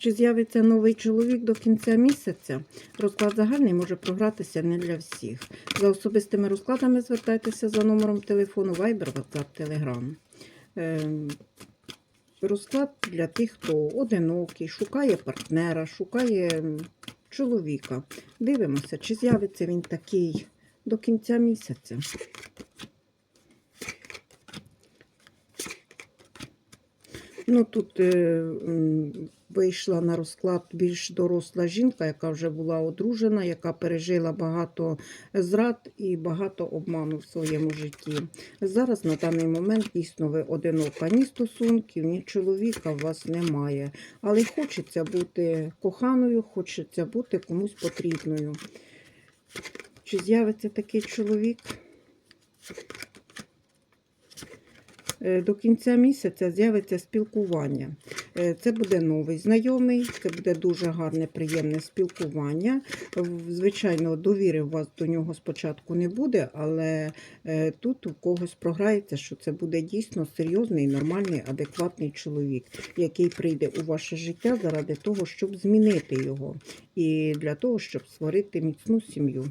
Чи з'явиться новий чоловік до кінця місяця? Розклад загальний може програтися не для всіх. За особистими розкладами звертайтеся за номером телефону Viber, WhatsApp, Telegram. Ем, Розклад для тих, хто одинокий, шукає партнера, шукає чоловіка. Дивимося, чи з'явиться він такий до кінця місяця. Ну, тут е, вийшла на розклад більш доросла жінка, яка вже була одружена, яка пережила багато зрад і багато обману в своєму житті. Зараз на даний момент дійсно ви одинока. Ні стосунків, ні чоловіка у вас немає. Але хочеться бути коханою, хочеться бути комусь потрібною. Чи з'явиться такий чоловік? Е, До кінця місяця з'явиться спілкування. Е, Це буде новий знайомий, це буде дуже гарне, приємне спілкування. Звичайно, довіри у вас до нього спочатку не буде, але е, тут у когось програється, що це буде дійсно серйозний, нормальний, адекватний чоловік, який прийде у ваше життя заради того, щоб змінити його, і для того, щоб створити міцну сім'ю.